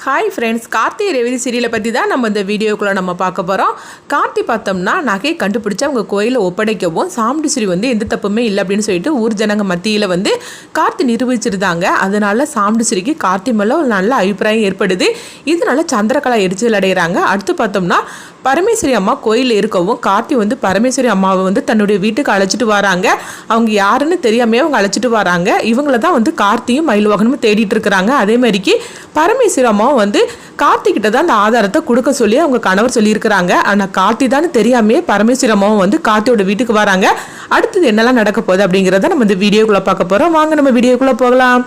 Hi friends Karthigai Revathi சீரியலை பற்றி தான் நம்ம இந்த வீடியோக்குள்ளே நம்ம பார்க்க போகிறோம் கார்த்தி பார்த்தோம்னா நகையை கண்டுபிடிச்சு அவங்க கோயிலை ஒப்படைக்கவும் சாமுண்டீஸ்வரி வந்து எந்த தப்புமே இல்லை அப்படின்னு சொல்லிட்டு ஊர் ஜனங்க மத்தியில் வந்து கார்த்தி நிரூபிச்சிருந்தாங்க. அதனால சாமுண்டீஸ்வரிக்கு கார்த்தி மேலே ஒரு நல்ல அபிப்பிராயம் ஏற்படுது. இதனால சந்திரகலா எரிச்சல் அடைகிறாங்க. அடுத்து பார்த்தோம்னா பரமேஸ்வரி அம்மா கோயிலில் இருக்கவும் கார்த்தி வந்து பரமேஸ்வரி அம்மாவை வந்து தன்னுடைய வீட்டுக்கு அழைச்சிட்டு வராங்க. அவங்க யாருன்னு தெரியாமே அவங்க அழைச்சிட்டு வராங்க. இவங்கள தான் வந்து கார்த்தியும் மயில்வாகனமும் தேடிட்டு இருக்கிறாங்க. அதே மாதிரிக்கு பரமேஸ்வரி அப்புறம் வந்து கார்த்திகிட்ட தான் அந்த ஆதாரத்தை கொடுக்க சொல்லி அவங்க கணவர் சொல்லியிருக்கிறாங்க. ஆனால் கார்த்தி தான் தெரியாமே பரமேஸ்வரமாவும் வந்து கார்த்தியோட வீட்டுக்கு வராங்க. அடுத்தது என்னெல்லாம் நடக்க போகுது அப்படிங்கிறத நம்ம இந்த வீடியோக்குள்ளே பார்க்க போகிறோம் வாங்க நம்ம வீடியோக்குள்ளே போகலாம்.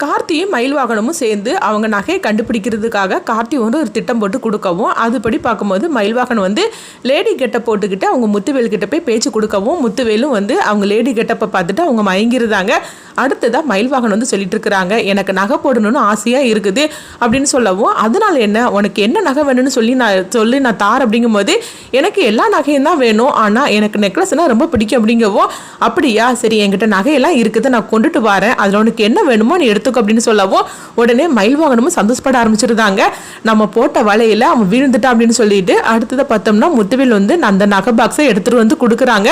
கார்த்தியும் மயில் வாகனமும் சேர்ந்து அவங்க நகையை கண்டுபிடிக்கிறதுக்காக கார்த்தி வந்து ஒரு திட்டம் போட்டு கொடுக்கவும் அதுபடி பார்க்கும்போது மயில் வாகனம் வந்து லேடி கெட்டப் போட்டுக்கிட்டு அவங்க முத்துவேல் கிட்ட போய் பேச்சு கொடுக்கவும் முத்துவேலும் வந்து அவங்க லேடி கெட்டப்பை பார்த்துட்டு அவங்க மயங்கிருந்தாங்க. அடுத்ததாக மயில் வாகனம் வந்து சொல்லிட்டு இருக்கிறாங்க. எனக்கு நகை போடணும்னு ஆசையாக இருக்குது அப்படின்னு சொல்லவும் அதனால என்ன? உனக்கு என்ன நகை வேணும்னு சொல்லி நான் சொல்லி நான் தார் அப்படிங்கும்போது எனக்கு எல்லா நகையும் தான் வேணும். ஆனால் எனக்கு நெக்லஸ்னால் ரொம்ப பிடிக்கும் அப்படிங்கவும் அப்படியா? சரி என்கிட்ட நகையெல்லாம் இருக்குது. நான் கொண்டுட்டு வரேன். அதில் உனக்கு என்ன வேணுமோ நீ எடுத்துக்கோ அப்படின்னு சொல்லவும் உடனே மயில் வாகனமும் சந்தோஷப்பட ஆரம்பிச்சிருந்தாங்க. நம்ம போட்ட வலையில அவன் விழுந்துட்டா அப்படின்னு சொல்லிட்டு அடுத்ததை பார்த்தோம்னா முத்துவில் வந்து அந்த நகை பாக்ஸை எடுத்துட்டு வந்து கொடுக்குறாங்க.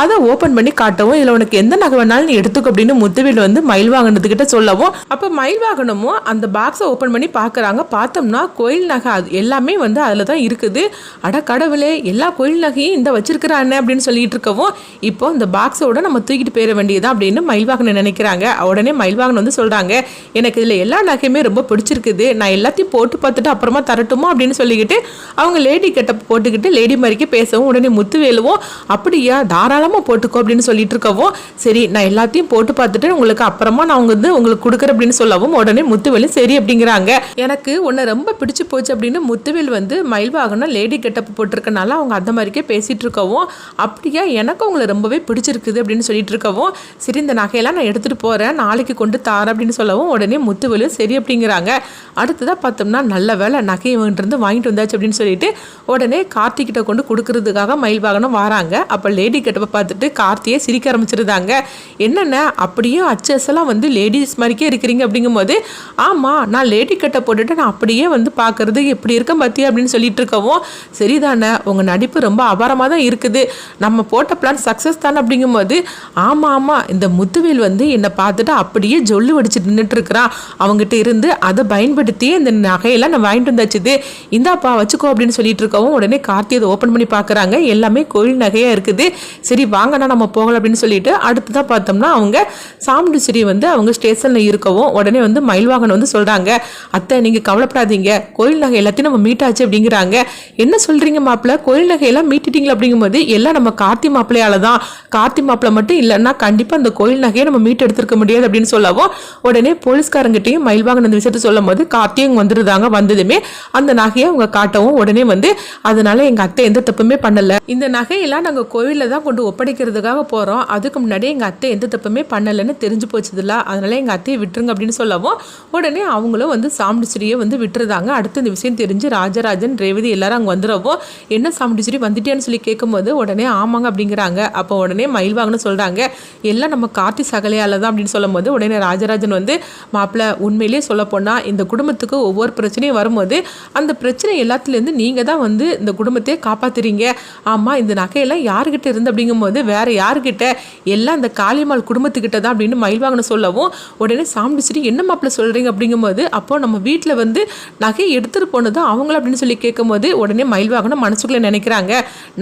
அதை ஓப்பன் பண்ணி காட்டவும் இதில் உனக்கு எந்த நகை வேணாலும் நீ எடுத்துக்கோ அப்படின்னு முத்துவில் வந்து மயில் வாகனத்துக்கிட்ட சொல்லவும். அப்போ மயில் வாகனமும் அந்த பாக்ஸை ஓப்பன் பண்ணி பார்க்குறாங்க. பார்த்தோம்னா கோயில் நகை அது எல்லாமே வந்து அதில் தான் இருக்குது. அட கடவுளே எல்லா கோயில் நகையும் இந்த வச்சிருக்கிறானே அப்படின்னு சொல்லிட்டு இருக்கவும் இப்போ இந்த பாக்ஸோட நம்ம தூக்கிட்டு போயிட வேண்டியதா அப்படின்னு மயில் வாகனம் நினைக்கிறாங்க. உடனே மயில் வாகனம் வந்து சொல்கிறாங்க எனக்கு இதில் எல்லா நகையுமே ரொம்ப பிடிச்சிருக்குது. நான் எல்லாத்தையும் போட்டு பார்த்துட்டு அப்புறமா தரட்டுமா அப்படின்னு சொல்லிக்கிட்டு அவங்க லேடி கெட்ட போட்டுக்கிட்டு லேடி மாதிரிக்கு பேசவும் உடனே முத்துவேலுவும் அப்படியா தாராளமாக போட்டுக்கோ அப்படின்னு சொல்லிட்டு இருக்கவும் சரி நான் எல்லாத்தையும் போட்டு பார்த்துட்டு உங்களுக்கு அப்புறமா நான் அவங்க வந்து உங்களுக்கு கொடுக்குறேன் அப்படின்னு சொல்லவும் உடனே முத்துவேலு சரி அப்படிங்கிறாங்க. எனக்கு உன்னை ரொம்ப பிடிச்சி போச்சு அப்படின்னு முத்துவேல் வந்து மயில் வாகனம் லேடி கெட்டப் போட்டிருக்கனால அவங்க அந்த மாதிரிக்கே பேசிகிட்டு இருக்கவும் அப்படியா எனக்கு உங்களை ரொம்பவே பிடிச்சிருக்குது அப்படின்னு சொல்லிட்டு இருக்கவும் சரி இந்த நகையெல்லாம் நான் எடுத்துகிட்டு போகிறேன் நாளைக்கு கொண்டு தாரேன் அப்படின்னு சொல்லவும் உடனே முத்துவேலு சரி அப்படிங்கிறாங்க. அடுத்ததாக பார்த்தோம்னா நல்ல வேலை நகை இவங்கிட்ட வாங்கிட்டு வந்தாச்சு அப்படின்னு சொல்லிட்டு உடனே கார்த்திகிட்ட கொண்டு கொடுக்கறதுக்காக மயில் வாகனம் வராங்க. அப்போ லேடி கெட்டப்ப பார்த்துட்டு கார்த்தியை சிரிக்க ஆரம்பிச்சிருந்தாங்க. என்னென்ன அப்படியே அச்சஸெல்லாம் வந்து லேடிஸ் மாதிரிக்கே இருக்கிறீங்க அப்படிங்கும்போது ஆமாம் நான் லேடி கட்டை போட்டுட்டு நான் அப்படியே வந்து பார்க்கறது எப்படி இருக்க பத்தியா? அப்படின்னு சொல்லிட்டு இருக்கவும் சரிதானே உங்கள் நடிப்பு ரொம்ப அபாரமாக தான் இருக்குது. நம்ம போட்ட பிளான் சக்ஸஸ் தானே அப்படிங்கும்போது ஆமாம் ஆமாம் இந்த முத்துவேல் வந்து என்னை பார்த்துட்டு அப்படியே ஜொல்லு வடிச்சிட்டு நின்றுட்டு இருக்கிறான் அவங்ககிட்ட இருந்து அதை பயன்படுத்தி இந்த நகையெல்லாம் நான் வாங்கிட்டு வந்தாச்சுது இந்தாப்பா வச்சுக்கோ அப்படின்னு சொல்லிட்டு இருக்கவும் உடனே கார்த்தி அதை ஓப்பன் பண்ணி பார்க்குறாங்க. எல்லாமே கோயில் நகையாக இருக்குது. சரி வாங்கண்ணா நம்ம போகலாம் அப்படின்னு சொல்லிட்டு அடுத்ததாக பார்த்தோம்னா அவங்க சாமுண்டீஸ்வரி வந்து அவங்க ஸ்டேஷனில் இருக்கவும் உடனே வந்து மயில் வாகனம் வந்து சொல்கிறாங்க அத்தை நீங்கள் கவலைப்படாதீங்க. கோயில் நகை எல்லாத்தையும் நம்ம மீட்டாச்சு அப்படிங்கிறாங்க. என்ன சொல்கிறீங்க மாப்பிள்ள கோயில் நகையெல்லாம் மீட்டுட்டீங்களா? அப்படிங்கும்போது எல்லாம் நம்ம கார்த்தி மாப்பிள்ளையால தான் கார்த்தி மாப்பிள்ளை மட்டும் இல்லைன்னா கண்டிப்பாக அந்த கோயில் நகையை நம்ம மீட்டு எடுத்துருக்க முடியாது அப்படின்னு சொல்லவும் உடனே உடனே போலீஸ்காரங்கிட்டையும் மயில் வாகனம் அந்த விஷயத்த சொல்லும் போது கார்த்தியும் வந்துருந்தாங்க வந்ததுமே அந்த நகையை அவங்க காட்டவும் உடனே வந்து அதனால எங்கள் அத்தை எந்த தப்புமே பண்ணலை. இந்த நகையெல்லாம் நாங்கள் கோவிலில் தான் கொண்டு ஒப்படைக்கிறதுக்காக போகிறோம் அதுக்கு முன்னாடி எங்கள் அத்தை எந்த தப்புமே பண்ணலைன்னு தெரிஞ்சு போச்சுதுல அதனால எங்கள் அத்தையை விட்டுருங்க அப்படின்னு சொல்லவும் உடனே அவங்களும் வந்து சாமுண்டிச்சிரியை வந்து விட்டுருந்தாங்க அடுத்து இந்த விஷயம் தெரிஞ்சு ராஜராஜன் ரேவதி எல்லாரும் அங்கே வந்துடவும் என்ன சாமுண்டிஸ்வரி வந்துட்டேன்னு சொல்லி கேட்கும்போது உடனே ஆமாங்க அப்படிங்கிறாங்க. அப்போ உடனே மயில் வாங்கன்னு சொல்கிறாங்க எல்லாம் நம்ம கார்த்தி சகலையால் தான் அப்படின்னு சொல்லும்போது உடனே ராஜராஜன் வந்து மாப்பிள்ளை உண்மையிலேயே சொல்லப்போனால் இந்த குடும்பத்துக்கு ஒவ்வொரு பிரச்சனையும் வரும்போது அந்த பிரச்சனை எல்லாத்துலேருந்து நீங்கள் தான் வந்து இந்த குடும்பத்தையே காப்பாத்துறீங்க. ஆமாம் இந்த நகையெல்லாம் யாருக்கிட்ட இருந்து அப்படிங்கும்போது வேறு யாருக்கிட்ட எல்லாம் இந்த காளியம்மாள் குடும்பத்துக்கிட்ட தான் அப்படின்னு மயில் சொல்லவும் உடனே சாமிச்சிட்டு என்ன மாப்பிள்ளை சொல்கிறீங்க அப்படிங்கும்போது அப்போ நம்ம வீட்டில் வந்து நகையை எடுத்துகிட்டு போனது அவங்கள அப்படின்னு சொல்லி கேட்கும்போது உடனே மயில் வாகனம் மனசுக்குள்ளே நினைக்கிறாங்க.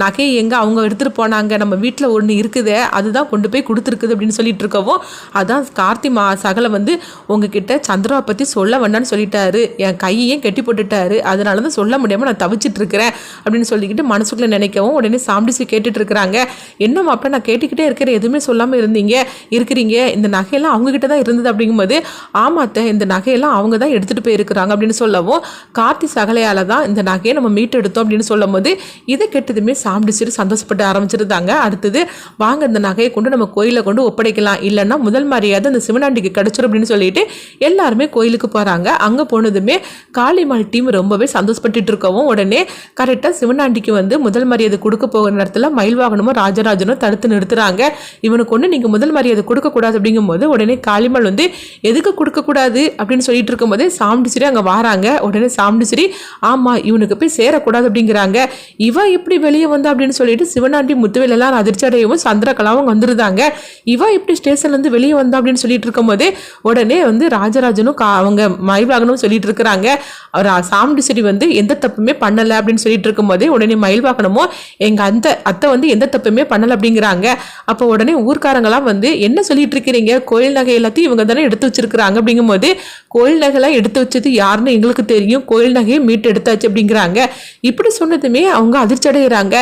நகை எங்கே அவங்க எடுத்துகிட்டு போனாங்க? நம்ம வீட்டில் ஒன்று இருக்குதே அதுதான் கொண்டு போய் கொடுத்துருக்குது அப்படின்னு சொல்லிட்டு இருக்கவும் அதான் கார்த்தி மா சகலை வந்து உங்ககிட்ட சந்திராவை பற்றி சொல்ல வேண்டாம்னு சொல்லிட்டாரு. என் கையையும் கெட்டி போட்டுட்டாரு. அதனால தான் சொல்ல முடியாமல் நான் தவிச்சிட்டு இருக்கிறேன் அப்படின்னு சொல்லிக்கிட்டு மனசுக்குள்ளே நினைக்கவும் உடனே சாம்பிடிச்சு கேட்டுட்டு இருக்கிறாங்க என்ன மாப்பிள்ள நான் கேட்டுக்கிட்டே இருக்கிற எதுவுமே சொல்லாமல் இருந்தீங்க. இருக்கிறீங்க. இந்த நகையெல்லாம் அவங்ககிட்ட தான் இருந்தது அப்படிங்கும்போது ஆமாத்த இந்த நகையெல்லாம் அவங்க தான் எடுத்துகிட்டு போயிருக்கிறாங்க அப்படின்னு சொல்லவும் கார்த்தி சகலையால் தான் இந்த நகையை நம்ம மீட்டெடுத்தோம் அப்படின்னு சொல்லும் போது இதை கெட்டதுமே சாம்பிடிச்சிட்டு சந்தோஷப்பட்டு ஆரம்பிச்சிருந்தாங்க. அடுத்தது வாங்க இந்த நகையை கொண்டு நம்ம கோயிலை கொண்டு ஒப்படைக்கலாம். இல்லைன்னா முதல் மாதிரியாவது அந்த சிவனாண்டிக்கு கிடச்சிரும் அப்படின்னு சொல்லிட்டு எல்லாருமே கோயிலுக்கு போகிறாங்க அங்கே போனதுமே காளிமாள் டீம் ரொம்பவே சந்தோஷப்பட்டுட்டு இருக்கவும் உடனே கரெக்டாக சிவனாண்டிக்கு வந்து முதல் மரியாதை கொடுக்க போகிற நேரத்தில் மயில் வாகனமும் ராஜராஜனும் தடுத்து நிறுத்துறாங்க. இவனுக்கு ஒன்று நீங்கள் முதல் மரியாதை கொடுக்கக்கூடாது அப்படிங்கும்போது உடனே காளிமாள் வந்து எதுக்கு கொடுக்கக்கூடாது? அப்படின்னு சொல்லிட்டு இருக்கும்போது சாமுண்டிச்சிரி அங்கே வராங்க. உடனே சாமுண்டிச்சிரி ஆமாம் இவனுக்கு போய் சேரக்கூடாது அப்படிங்கிறாங்க. இவன் எப்படி வெளியே வந்தா? அப்படின்னு சொல்லிட்டு சிவனாண்டி முத்துவேல் எல்லாம் அதிர்ச்சி அடையவும் சந்திரகலாவும் வந்துருந்தாங்க. இவன் எப்படி ஸ்டேஷன்லேருந்து வெளியே வந்தா? அப்படின்னு சொல்லிட்டு இருக்கும்போது உடனே உடனே வந்து ராஜராஜனும் கா அவங்க மயில்வாகனும் சொல்லிட்டு இருக்கிறாங்க அவர் சாமுண்டிச்சிரி வந்து எந்த தப்புமே பண்ணலை அப்படின்னு சொல்லிட்டு இருக்கும்போதே உடனே மயில்வாகனமும் எங்கள் அந்த அத்தை வந்து எந்த தப்புமே பண்ணலை அப்படிங்கிறாங்க. அப்போ உடனே ஊர்க்காரங்களாம் வந்து என்ன சொல்லிட்டு இருக்கிறீங்க கோயில் நகை எல்லாத்தையும் இவங்க தானே எடுத்து வச்சிருக்கிறாங்க அப்படிங்கும்போது கோயில் நகைலாம் எடுத்து வச்சது யாருன்னு எங்களுக்கு தெரியும். கோயில் நகையை மீட்டு எடுத்தாச்சு அப்படிங்கிறாங்க. இப்படி சொன்னதுமே அவங்க அதிர்ச்சி அடைகிறாங்க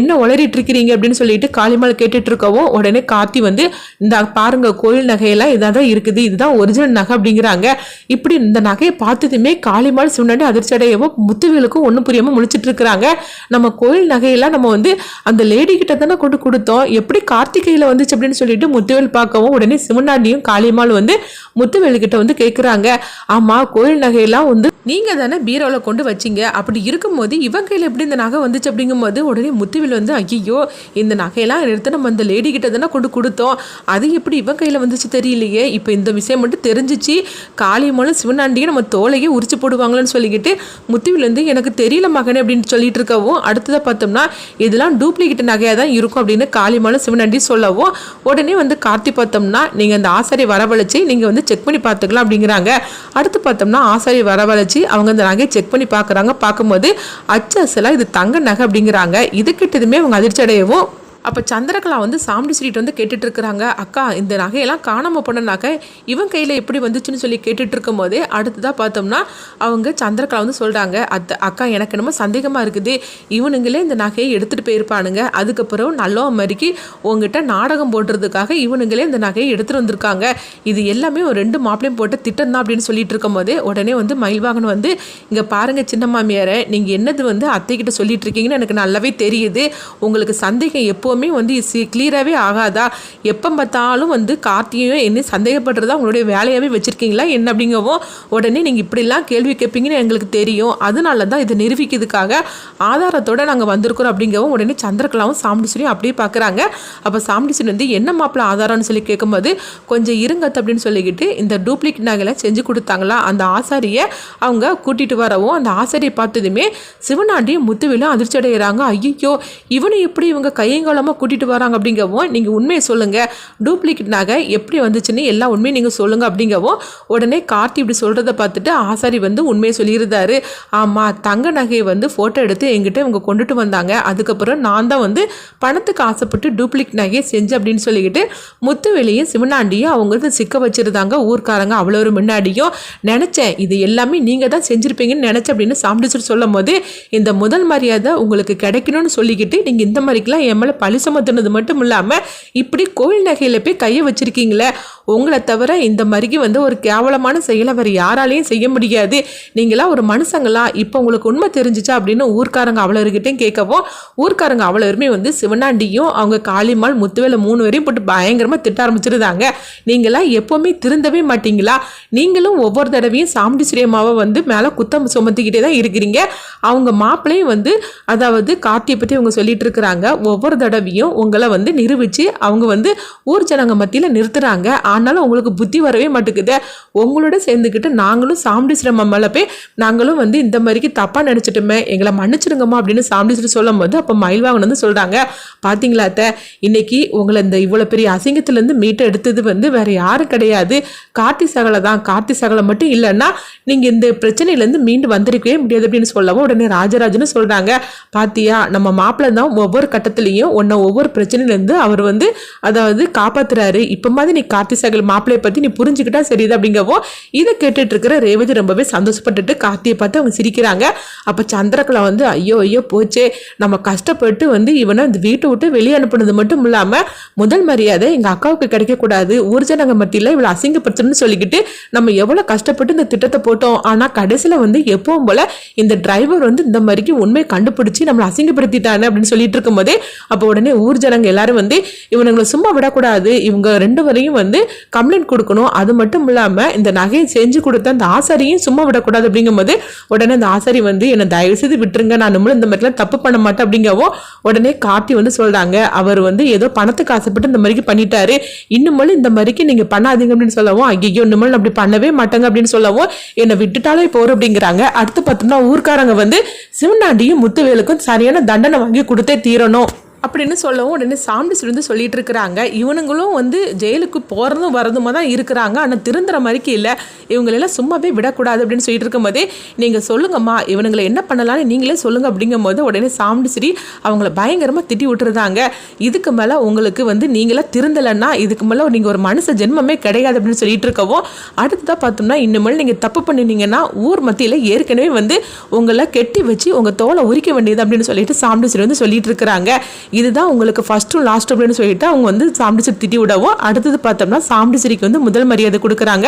என்ன உளறிட்டு இருக்கிறீங்க அப்படின்னு சொல்லிட்டு காளிமால் கேட்டுட்டு இருக்கவும் உடனே கார்த்தி வந்து இந்த பாருங்க கோயில் நகையெல்லாம் இதாக தான் இருக்குது. இதுதான் ஒரிஜினல் நகை அப்படிங்கிறாங்க. இப்படி இந்த நகையை பார்த்ததுமே காளிமாள் சுண்ணாடி அதிர்ச்சி அடையவும் முத்துவேலுக்கும் ஒன்றும் புரியாமல் முழிச்சிட்டு இருக்கிறாங்க. நம்ம கோயில் நகையெல்லாம் நம்ம வந்து அந்த லேடி கிட்ட தானே கொண்டு கொடுத்தோம். எப்படி கார்த்திகையில் வந்துச்சு அப்படின்னு சொல்லிட்டு முத்துவேல் பார்க்கவும் உடனே சிவனாண்டியும் காளிமாள் வந்து முத்துவேலு கிட்ட வந்து கேட்குறாங்க ஆமாம் கோயில் நகையெல்லாம் வந்து நீங்கள் தானே பீரோவில் கொண்டு வச்சீங்க. அப்படி இருக்கும்போது இவன் கையில் எப்படி இந்த நகை வந்துச்சு அப்படிங்கும்போது உடனே முத்துவேல் வந்து ஐயோ இந்த நகையெல்லாம் எடுத்து நம்ம அந்த லேடி கிட்ட தானே கொண்டு கொடுத்தோம். அது எப்படி இவன் கையில் வந்துச்சு தெரியலையே. இப்போ இந்த விஷயம் மட்டும் தெரிஞ்சிச்சு. காளியம்மாளும் சிவனாண்டியும் நம்ம தோலையே உரிச்சு போடுவாங்களோன்னு சொல்லிக்கிட்டு முத்துவிலேருந்து எனக்கு தெரியல மகனே அப்படின்னு சொல்லிட்டு இருக்கவும் அடுத்ததாக பார்த்தோம்னா இதெல்லாம் டூப்ளிகேட் நகையாக தான் இருக்கும் அப்படின்னு காளிமாலும் சிவனாண்டி சொல்லவும் உடனே வந்து கார்த்தி பார்த்தோம்னா நீங்கள் அந்த ஆசாரி வரவழைச்சி நீங்கள் வந்து செக் பண்ணி பார்த்துக்கலாம் அப்படிங்கிறாங்க. அடுத்து பார்த்தோம்னா ஆசாரி வரவழைச்சி அவங்க அந்த நகையை செக் பண்ணி பார்க்குறாங்க. பார்க்கும்போது அச்சு அசலாக இது தங்க நகை அப்படிங்கிறாங்க. இது கிட்டதுமே அவங்க அதிர்ச்சி அடையவும் அப்போ சந்திரகலா வந்து சாமிடி ஸ்ட்ரீட் வந்து கேட்டுட்டு இருக்கிறாங்க அக்கா இந்த நகையெல்லாம் காணாமல் போன நகை இவன் கையில் எப்படி வந்துச்சுன்னு சொல்லி கேட்டுட்டு இருக்கும் போதே அடுத்ததாக பார்த்தோம்னா அவங்க சந்திரகலா வந்து சொல்கிறாங்க அத்த அக்கா எனக்கு என்னமோ சந்தேகமாக இருக்குது. இவனுங்களே இந்த நகையை எடுத்துகிட்டு போயிருப்பானுங்க. அதுக்கப்புறம் நல்ல மாதிரிக்கு உங்ககிட்ட நாடகம் போடுறதுக்காக இவனுங்களே இந்த நகையை எடுத்துகிட்டு வந்திருக்காங்க. இது எல்லாமே ஒரு ரெண்டு மாப்பிளையும் போட்டு திட்டம் தான் அப்படின்னு சொல்லிட்டு இருக்கும் போதே உடனே வந்து மயில்வாகன் வந்து இங்கே பாருங்க சின்ன மாமியாரை நீங்கள் என்னது வந்து அத்தைக்கிட்ட சொல்லிட்டு இருக்கீங்கன்னு எனக்கு நல்லாவே தெரியுது. உங்களுக்கு சந்தேகம் எப்போ எப்போவுமே வந்து சி கிளியராகவே ஆகாதா? எப்போ பார்த்தாலும் வந்து கார்த்தியும் என்ன சந்தேகப்படுறதா உங்களுடைய வேலையாகவே வச்சுருக்கீங்களா? என்ன அப்படிங்கவும் உடனே நீங்கள் இப்படிலாம் கேள்வி கேட்பீங்கன்னு எங்களுக்கு தெரியும். அதனால தான் இதை நிரூபிக்கிறதுக்காக ஆதாரத்தோடு நாங்கள் வந்திருக்கிறோம் அப்படிங்கவும் உடனே சந்திரகலாவும் சாமுண்டீஸ்வரியும் அப்படியே பார்க்குறாங்க. அப்போ சாமுண்டீஸ்வரி வந்து என்ன மாப்பிள்ள ஆதாரம்னு சொல்லி கேட்கும்போது கொஞ்சம் இருங்கத் அப்படின்னு சொல்லிக்கிட்டு இந்த டூப்ளிகேட் நகைகளை செஞ்சு கொடுத்தாங்களா? அந்த ஆசாரியை அவங்க கூட்டிகிட்டு வரவும் அந்த ஆசாரியை பார்த்ததுமே சிவனாண்டியும் முத்துவிலும் அதிர்ச்சி அடைகிறாங்க ஐயோ இவனை எப்படி இவங்க கையங்காலம் இல்லாமல் கூட்டிகிட்டு வராங்க அப்படிங்கவும் நீங்கள் உண்மையை சொல்லுங்கள் டூப்ளிகேட் நகை எப்படி வந்துச்சுன்னு எல்லா உண்மையும் நீங்கள் சொல்லுங்கள் அப்படிங்கவும் உடனே கார்த்தி இப்படி சொல்கிறத பார்த்துட்டு ஆசாரி வந்து உண்மையை சொல்லியிருந்தாரு. ஆமாம் தங்க நகையை வந்து ஃபோட்டோ எடுத்து எங்கிட்ட இவங்க கொண்டுட்டு வந்தாங்க. அதுக்கப்புறம் நான் தான் வந்து பணத்துக்கு ஆசைப்பட்டு டூப்ளிகேட் நகையை செஞ்சு அப்படின்னு சொல்லிக்கிட்டு முத்துவெளியும் சிவனாண்டியும் அவங்க வந்து சிக்க வச்சுருந்தாங்க. ஊர்க்காரங்க அவ்வளோ ஒரு முன்னாடியும் நினச்சேன் இது எல்லாமே நீங்கள் தான் செஞ்சுருப்பீங்கன்னு நினச்சேன் அப்படின்னு சாப்பிட்டு சொல்லும் போது இந்த முதல் மரியாதை உங்களுக்கு கிடைக்கணும்னு சொல்லிக்கிட்டு நீங்கள் இந்த மாதிரிக்கெலாம் என் மேலே பழி சுமத்துனது மட்டும் இல்லாமல் இப்படி கோவில் நகையில் போய் கையை வச்சுருக்கீங்களே உங்களை தவிர இந்த மருகி வந்து ஒரு கேவலமான செயலை வேறு யாராலையும் செய்ய முடியாது. நீங்களாம் ஒரு மனுஷங்களா? இப்போ உங்களுக்கு உண்மை தெரிஞ்சிச்சா அப்படின்னு ஊர்க்காரங்க அவ்வளோருக்கிட்டையும் கேட்கவும் ஊர்க்காரங்க அவ்வளோருமே வந்து சிவனாண்டியும் அவங்க காளிமால் முத்துவேலை மூணு வரையும் போட்டு பயங்கரமாக திட்ட ஆரம்பிச்சிருந்தாங்க. நீங்களாம் எப்போவுமே திருந்தவே மாட்டீங்களா? நீங்களும் ஒவ்வொரு தடவையும் சாமுண்டி ஸ்ரீயம்மாவை வந்து மேலே குத்தம் சுமத்திக்கிட்டே தான் இருக்கிறீங்க. அவங்க மாப்பிள்ளையும் வந்து அதாவது கார்த்தியை பற்றி அவங்க சொல்லிட்டு இருக்கிறாங்க. ஒவ்வொரு தடவையும் உங்களை வந்து நிரூபித்து அவங்க வந்து ஊர் ஜனங்க மத்தியில் நிறுத்துகிறாங்க ஆனாலும் உங்களுக்கு புத்தி வரவே மாட்டேங்குது. உங்களோட சேர்ந்துக்கிட்டு நாங்களும் சாமுண்டீஸ்வரம் மேலே போய் நாங்களும் வந்து இந்த மாதிரிக்கு தப்பாக நினச்சிட்டோமே எங்களை மன்னிச்சிடுங்கம்மா அப்படின்னு சாமுண்டீஸ்வரர் சொல்லும் போது அப்போ மயில்வாங்கன் வந்து சொல்கிறாங்க பார்த்தீங்களா அத்தை? இன்னைக்கு உங்களை இந்த இவ்வளோ பெரிய அசிங்கத்துலேருந்து மீட்டை எடுத்தது வந்து வேறு யாரும் கிடையாது. கார்த்தி சகலை தான். கார்த்தி சகலை மட்டும் இல்லைன்னா நீங்கள் இந்த பிரச்சனையிலேருந்து மீண்டு வந்திருக்கவே முடியாது அப்படின்னு சொல்லவும் உடனே ராஜராஜன்னு சொல்கிறாங்க பாத்தியா நம்ம மாப்பிள்ளை தான் ஒவ்வொரு கட்டத்துலேயும் உன்னை ஒவ்வொரு பிரச்சனையிலேருந்து அவர் வந்து அதாவது காப்பாத்துறாரு. இப்போ மாதிரி நீ கார்த்தி சகல் மாப்பிள்ளையை பற்றி நீ புரிஞ்சுக்கிட்டா சரிது அப்படிங்கவோ இதை கேட்டுட்டு இருக்கிற ரேவதி ரொம்பவே சந்தோஷப்பட்டுட்டு கார்த்தியை பார்த்து அவங்க சிரிக்கிறாங்க. அப்போ சந்திரகலா வந்து ஐயோ ஐயோ போச்சே. நம்ம கஷ்டப்பட்டு வந்து இவனை இந்த வீட்டை விட்டு வெளியே அனுப்புனது மட்டும் இல்லாமல் முதல் மரியாதை எங்கள் அக்காவுக்கு கிடைக்கக்கூடாது. ஊர்ஜனங்க மத்தியில் இவ்வளோ அசிங்கப்படுத்தணும்னு சொல்லிக்கிட்டு நம்ம எவ்வளோ கஷ்டப்பட்டு இந்த திட்டத்தை போட்டோம். ஆனால் கடைசியில் வந்து எப்பவும் போல இந்த டிரைவர் வந்து இந்த மாதிரிக்கு உண்மையை கண்டுபிடிச்சி நம்மளை அசிங்கப்படுத்திட்டானே அப்படின்னு சொல்லிட்டு இருக்கும்போதே அப்போ உடனே ஊர் ஜனங்க எல்லாரும் வந்து இவனுங்களை சும்மா விடக்கூடாது. இவங்க ரெண்டு வரையும் வந்து கம்ப்ளைண்ட் கொடுக்கணும். அது மட்டும் இல்லாமல் இந்த நகையை செஞ்சு கொடுத்த அந்த ஆசாரியும் சும்மா விடக்கூடாது அப்படிங்கும்போது உடனே அந்த ஆசாரி வந்து என்னை தயவு செய்து விட்டுருங்க. நான் நம்மளும் இந்த மாதிரிலாம் தப்பு பண்ண மாட்டேன் அப்படிங்கவும் உடனே கார்த்தி வந்து சொல்கிறாங்க அவர் வந்து ஏதோ பணத்துக்கு ஆசைப்பட்டு இந்த மாதிரிக்கு பண்ணிட்டாரு. இன்னுமேலும் இந்த மாதிரிக்கு நீங்கள் பண்ணாதீங்க அப்படின்னு சொல்லவும் ஐயோ இன்னுமேலும் அப்படி பண்ணவே மாட்டாங்க அப்படின்னு சொல்லவும் என்னை விட்டுட்டாலே போகிறோம் அப்படிங்கிறாங்க. அடுத்து பார்த்தோம்னா ஊர்க்காரங்க வந்து சிவனாண்டியும் முத்துவேலுக்கும் சரியான தண்டனை வாங்கி கொடுத்தே தீரணும். அப்படின்னு சொல்லவும் உடனே சாம்பிஸ் வந்து சொல்லிட்டு இருக்கிறாங்க. இவனுங்களும் வந்து ஜெயிலுக்கு போகிறதும் வரதுமா தான் இருக்கிறாங்க. ஆனால் திருந்துற மாதிரிக்கு இல்லை. இவங்களெல்லாம் சும்மாவே விடக்கூடாது அப்படின்னு சொல்லிட்டு இருக்கும்போதே நீங்கள் சொல்லுங்கம்மா இவனுங்களை என்ன பண்ணலாம்னு நீங்களே சொல்லுங்க. அப்படிங்கும்போது உடனே சாமிஸ்ரீ அவங்கள பயங்கரமாக திட்டி விட்டுருந்தாங்க இதுக்கு மேலே உங்களுக்கு வந்து நீங்களே திருந்தலைன்னா இதுக்கு மேலே நீங்கள் ஒரு மனுஷ ஜென்மமே கிடையாது அப்படின்னு சொல்லிட்டு இருக்கவும் அடுத்ததாக பார்த்தோம்னா இன்னுமேல் நீங்கள் தப்பு பண்ணினீங்கன்னா ஊர் மத்தியில் ஏற்கனவே வந்து உங்களை கெட்டி வச்சு உங்கள் தோலை உரிக்க வேண்டியது அப்படின்னு சொல்லிட்டு சாமிஸ்ரீ வந்து சொல்லிட்டு இருக்கிறாங்க. இதுதான் உங்களுக்கு ஃபஸ்ட்டும் லாஸ்ட் அப்படின்னு சொல்லிட்டு அவங்க வந்து சாம்பிடிச்சரி திட்டி விடவும் அடுத்தது பார்த்தோம்னா சாம்பிடிச்சரிக்கு வந்து முதல் மரியாதை கொடுக்குறாங்க.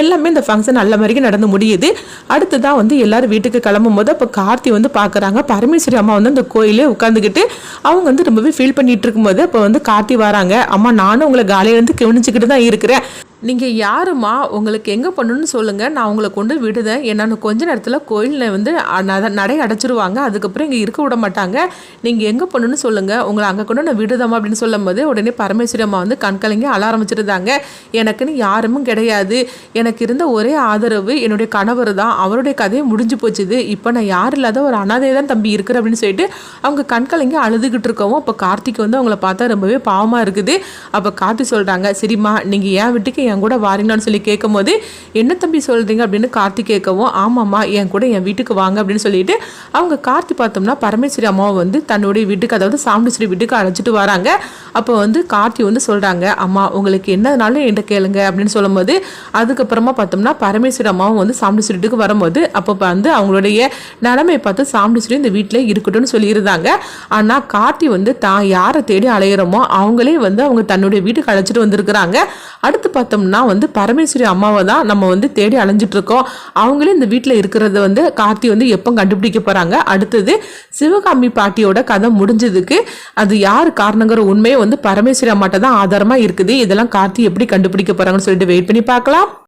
எல்லாமே இந்த ஃபங்க்ஷன் நல்ல மாதிரிக்கு நடந்து முடியுது. அடுத்ததான் வந்து எல்லாரும் வீட்டுக்கு கிளம்பும் போது அப்போ கார்த்தி வந்து பார்க்குறாங்க. பரமேஸ்வரி அம்மா வந்து அந்த கோயிலே உட்காந்துக்கிட்டு அவங்க வந்து ரொம்பவே ஃபீல் பண்ணிட்டு இருக்கும்போது அப்போ வந்து கார்த்தி வராங்க. அம்மா நானும் உங்களை காலையிலேருந்து கவனிச்சுக்கிட்டு தான் இருக்கிறேன். நீங்கள் யாருமா? உங்களுக்கு எங்கே பண்ணணும்னு சொல்லுங்கள் நான் உங்களை கொண்டு விடுதேன். என்னென்னு கொஞ்ச நேரத்தில் கோயிலில் வந்து நடை அடைச்சிருவாங்க. அதுக்கப்புறம் இங்கே இருக்க விட மாட்டாங்க. நீங்கள் எங்கே பண்ணணும்னு சொல்லுங்கள் உங்களை அங்கே கொண்டு நான் விடுதம்மா அப்படின்னு சொல்லும் போது உடனே பரமேஸ்வரி அம்மா வந்து கண் கலங்கி அழ ஆரம்பிச்சிருந்தாங்க. எனக்குன்னு யாருமே கிடையாது. எனக்கு இருந்த ஒரே ஆதரவு என்னுடைய கணவர் தான். அவருடைய கதையை முடிஞ்சு போச்சுது. இப்போ நான் யார் இல்லாத ஒரு அனாதை தான் தம்பி இருக்கிற அப்படின்னு சொல்லிட்டு அவங்க கண்கலைங்க அழுதுகிட்டு இருக்கவும் அப்போ கார்த்திக் வந்து அவங்கள பார்த்தா ரொம்பவே பாவமாக இருக்குது. அப்போ கார்த்தி சொல்கிறாங்க சரிம்மா நீங்கள் ஏன் வீட்டுக்கு என் கூட வாரீங்களான்னு சொல்லி கேட்கும்போது என்ன தம்பி சொல்கிறீங்க அப்படின்னு கார்த்தி கேட்கவும் ஆமாம்மா என் கூட என் வீட்டுக்கு வாங்க அப்படின்னு சொல்லிட்டு அவங்க கார்த்தி பார்த்தோம்னா பரமேஸ்வரி அம்மாவை வந்து தன்னுடைய வீட்டுக்கு அதாவது சாமுண்டீஸ்வரி வீட்டுக்கு அழைச்சிட்டு வராங்க. அப்போ வந்து கார்த்தி வந்து சொல்கிறாங்க அம்மா உங்களுக்கு என்னதுனாலும் என்கிட்ட கேளுங்க அப்படின்னு சொல்லும்போது அதுக்கப்புறமா பார்த்தோம்னா பரமேஸ்வரி அம்மாவும் வந்து சாமுண்டீஸ்வரி வீட்டுக்கு வரும்போது அப்போ வந்து அவங்களுடைய நிலைமையை பார்த்து சாமுண்டீஸ்வரி இந்த வீட்டில் இருக்கட்டும்னு சொல்லியிருந்தாங்க. ஆனால் கார்த்தி வந்து தான் யாரை தேடி அலையிறோமோ அவங்களே வந்து அவங்க தன்னுடைய வீட்டுக்கு அழைச்சிட்டு வந்திருக்கிறாங்க. அடுத்து பார்த்தோம் பார்த்தோம்னா வந்து பரமேஸ்வரி அம்மாவை தான் நம்ம வந்து தேடி அலைஞ்சிட்டு இருக்கோம் அவங்களே இந்த வீட்டில் இருக்கிறத வந்து கார்த்தி வந்து எப்போ கண்டுபிடிக்க போகிறாங்க அடுத்தது சிவகாமி பாட்டியோட கதை முடிஞ்சதுக்கு அது யார் காரணங்கிற உண்மையை வந்து பரமேஸ்வரி அம்மாட்ட தான் ஆதாரமாக இருக்குது. இதெல்லாம் கார்த்தி எப்படி கண்டுபிடிக்க போகிறாங்கன்னு சொல்லிட்டு வெயிட் பண்ணி பார்க்கலாம்.